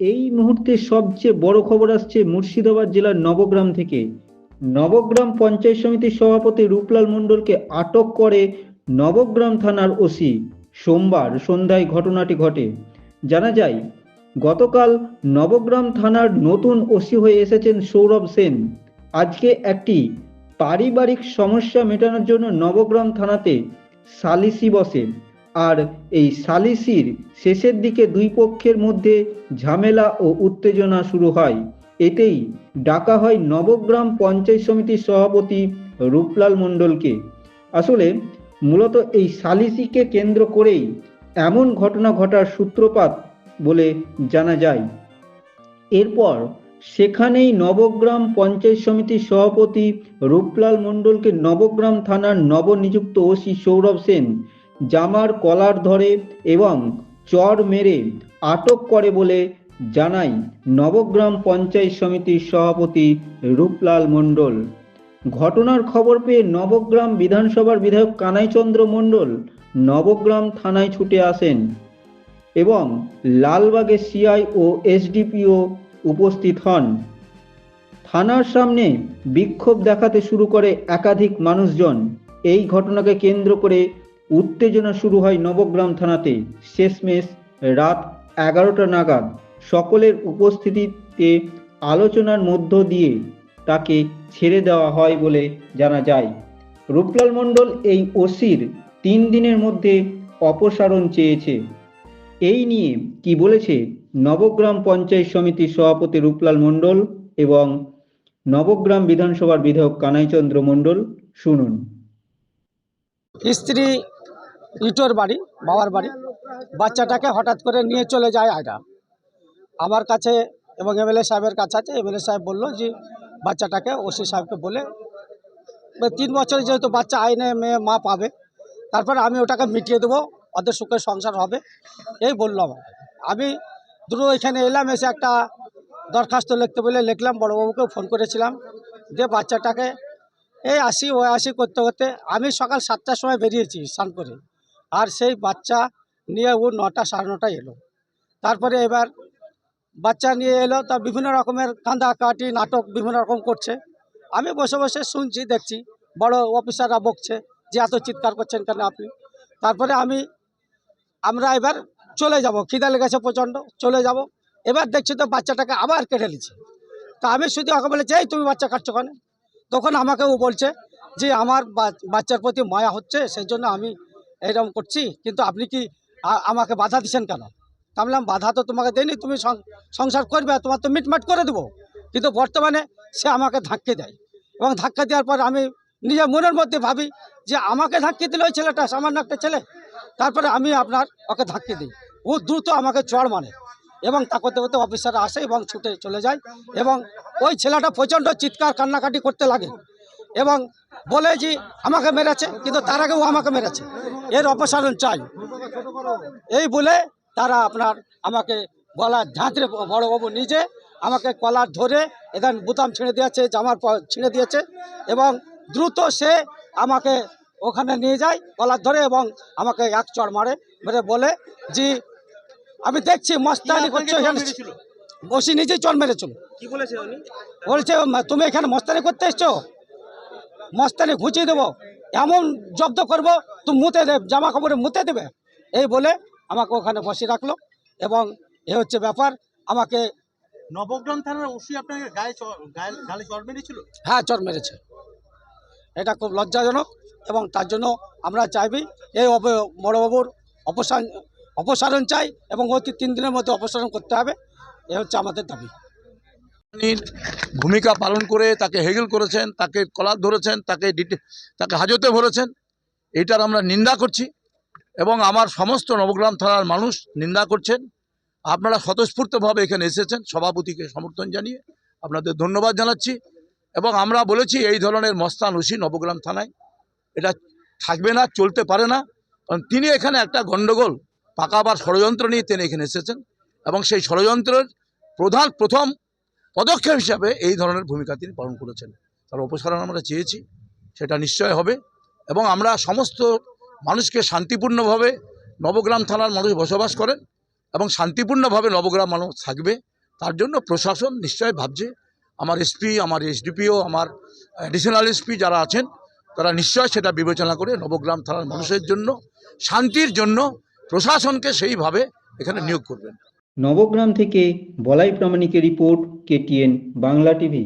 এই মুহূর্তে সবচেয়ে বড় খবর আসছে মুর্শিদাবাদ জেলার নবগ্রাম থেকে। নবগ্রাম পঞ্চায়েত সমিতির সভাপতি রূপলাল মণ্ডলকে আটক করে নবগ্রাম থানার ওসি। সোমবার সন্ধ্যায় ঘটনাটি ঘটে। জানা যায়, গতকাল নবগ্রাম থানার নতুন ওসি হয়ে এসেছেন সৌরভ সেন। আজকে একটি পারিবারিক সমস্যা মেটানোর জন্য নবগ্রাম থানাতে সালিসি বসে আর এই সালিসির শেষের দিকে দুই পক্ষের মধ্যে ঝামেলা ও উত্তেজনা শুরু হয়। এতেই ডাকা হয় নবগ্রাম পঞ্চায়েত সমিতির সভাপতি রূপলাল মণ্ডলকে। আসলে মূলত এই সালিসিকে কেন্দ্র করেই এমন ঘটনা ঘটার সূত্রপাত বলে জানা যায়। এরপর সেখানেই নবগ্রাম পঞ্চায়েত সমিতির সভাপতি রূপলাল মণ্ডলকে নবগ্রাম থানার নবনিযুক্ত ওসি সৌরভ সেন জামার কলার ধরে এবং চর মেরে আটক করে বলে জানাই নবগ্রাম পঞ্চায়েত সমিতির সভাপতি রূপলাল মণ্ডল। ঘটনার খবর পেয়ে নবগ্রাম বিধানসভার বিধায়ক কানাইচন্দ্র মণ্ডল নবগ্রাম থানায় ছুটে আসেন এবং লালবাগে সিআই ও এসডিপিও উপস্থিত হন। থানার সামনে বিক্ষোভ দেখাতে শুরু করে একাধিক মানুষজন। এই ঘটনাকে কেন্দ্র করে উত্তেজনা শুরু হয় নবগ্রাম থানাতে। শেষমেশ রাত এগারোটা নাগাদ সকলের উপস্থিতিতে আলোচনার মধ্য দিয়ে তাকে ছেড়ে দেওয়া হয় বলে জানা যায়। রূপলাল মণ্ডল এই ওসির তিন দিনের মধ্যে অপসারণ চেয়েছে। এই নিয়ে কি বলেছে নবগ্রাম পঞ্চায়েত সমিতির সভাপতি রূপলাল মণ্ডল এবং নবগ্রাম বিধানসভার বিধায়ক কানাইচন্দ্র মণ্ডল, শুনুন। স্ত্রী ইটোর বাড়ি, বাবার বাড়ি। বাচ্চাটাকে হঠাৎ করে নিয়ে চলে যায় আয়রা। আমার কাছে এবং এমএলএ সাহেবের কাছে আছে। এমএলএ সাহেব বলল যে, বাচ্চাটাকে ওসি সাহেবকে বলে তিন বছরে যেহেতু বাচ্চা, আইনে মেয়ে, মা পাবে। তারপরে আমি ওটাকে মিটিয়ে দেবো। ওদের সুখের সংসার হবে। এই বলল আমার। আমি দ্রুত এখানে এলাম, এসে একটা দরখাস্ত লিখতে বলে লিখলাম। বড়োবাবুকেও ফোন করেছিলাম যে, বাচ্চাটাকে, এই আসি, ওই আসি করতে করতে আমি সকাল সাতটার সময় বেরিয়েছি স্নান করে। আর সেই বাচ্চা নিয়ে ও নটা সাড়ে নটায় এলো। তারপরে এবার বাচ্চা নিয়ে এলো, তা বিভিন্ন রকমের কান্দা কাটি নাটক বিভিন্ন রকম করছে। আমি বসে বসে শুনছি, দেখছি, বড় অফিসাররা বকছে যে এত চিৎকার করছেন কেন আপনি? তারপরে আমি, আমরা এবার চলে যাব। খিদা লেগেছে প্রচণ্ড, চলে যাব। এবার দেখছি তো বাচ্চাটাকে আবার কেটে নিচ্ছে। তা আমি শুধু ওকে বলেছি, এই তুমি বাচ্চা কাটছো কেন? তখন আমাকে ও বলছে যে, আমার বাচ্চার প্রতি মায়া হচ্ছে, সেই জন্য আমি এরকম করছি, কিন্তু আপনি কি আমাকে বাধা দিচ্ছেন কেন? আমি বাধা তো তোমাকে দেয়নি, তুমি সংসার করবে, তোমার তো মিটমাট করে দেবো। কিন্তু বর্তমানে সে আমাকে ধাক্কে দেয়। এবং ধাক্কা দেওয়ার পর আমি নিজের মনের মধ্যে ভাবি যে আমাকে ধাক্কে দিল ওই ছেলেটা, সামান্য একটা ছেলে। তারপরে আমি আপনার ওকে ধাক্কে দিই। ও দ্রুত আমাকে চড় মানে এবং তা করতে করতে অফিসাররা আসে এবং ছুটে চলে যায় এবং ওই ছেলেটা প্রচণ্ড চিৎকার, কান্নাকাটি করতে লাগে। এবং বলে যে আমাকে মেরেছে কিন্তু তার আগেও আমাকে মেরেছে। এর অপসারণ চাই। এই বলে তারা আপনার আমাকে গলার ঝাঁতরে বড়বাবু নিজে আমাকে কলার ধরে এখান বুতাম ছিঁড়ে দিয়েছে জামার প- ছিঁড়ে দিয়েছে এবং দ্রুত সে আমাকে ওখানে নিয়ে যায় কলার ধরে এবং আমাকে এক চড় মারে মেরে বলে যে আমি দেখছি মস্তানি করছ এখানে। বসি নিজেই চড় মেরেছিল। কি বলেছে বলছে তুমি এখানে মস্তানি করতে এসছো? মস্তানি ঘুচিয়ে দেবো। এমন জব্দ করব তুমি মুতে দেবে জামা কাপড়ে মুতে দেবে। এই বলে আমাকে ওখানে বসে রাখল এবং এ হচ্ছে ব্যাপার। আমাকে নবগ্রাম থানার ওসি আপনাকে গায়ে চ- গায়ে গালে চড় মেরেছিল? হ্যাঁ চর মেরেছে। এটা খুব লজ্জাজনক এবং তার জন্য আমরা চাইবি এই বড়বাবুর অপসারণ অপসারণ চাই এবং অতি তিন দিনের মধ্যে অপসারণ করতে হবে। এ হচ্ছে আমাদের দাবি। ভূমিকা পালন করে তাকে হেগেল করেছেন, তাকে কলার ধরেছেন, তাকে তাকে হাজতে ভরেছেন এটার আমরা নিন্দা করছি এবং আমার সমস্ত নবগ্রাম থানার মানুষ নিন্দা করছেন। আপনারা স্বতঃস্ফূর্তভাবে এখানে এসেছেন, সভাপতিকে সমর্থন জানিয়ে আপনাদের ধন্যবাদ জানাচ্ছি এবং আমরা বলেছি এই ধরনের মস্তান ওসি নবগ্রাম থানায় এটা থাকবে না, চলতে পারে না। কারণ তিনি এখানে একটা গণ্ডগোল, পাকাবার ষড়যন্ত্র নিয়ে তিনি এখানে এসেছেন এবং সেই ষড়যন্ত্রের প্রধান, প্রথম পদক্ষেপ হিসাবে এই ধরনের ভূমিকা তিনি পালন করেছেন। তার অপসারণ আমরা চেয়েছি, সেটা নিশ্চয় হবে এবং আমরা সমস্ত মানুষকে শান্তিপূর্ণভাবে নবগ্রাম থানার মানুষ বসবাস করেন এবং শান্তিপূর্ণভাবে নবগ্রাম মানুষ থাকবে। তার জন্য প্রশাসন নিশ্চয় ভাবছে, আমার এসপি, আমার এসডিপিও, আমার অ্যাডিশনাল এসপি যারা আছেন, তারা নিশ্চয় সেটা বিবেচনা করে নবগ্রাম থানার মানুষের জন্য, শান্তির জন্য প্রশাসনকে সেইভাবে এখানে নিয়োগ করবেন। নবগ্রাম থেকে বলাই প্রামাণিকের রিপোর্ট কেটিএন বাংলা টিভি।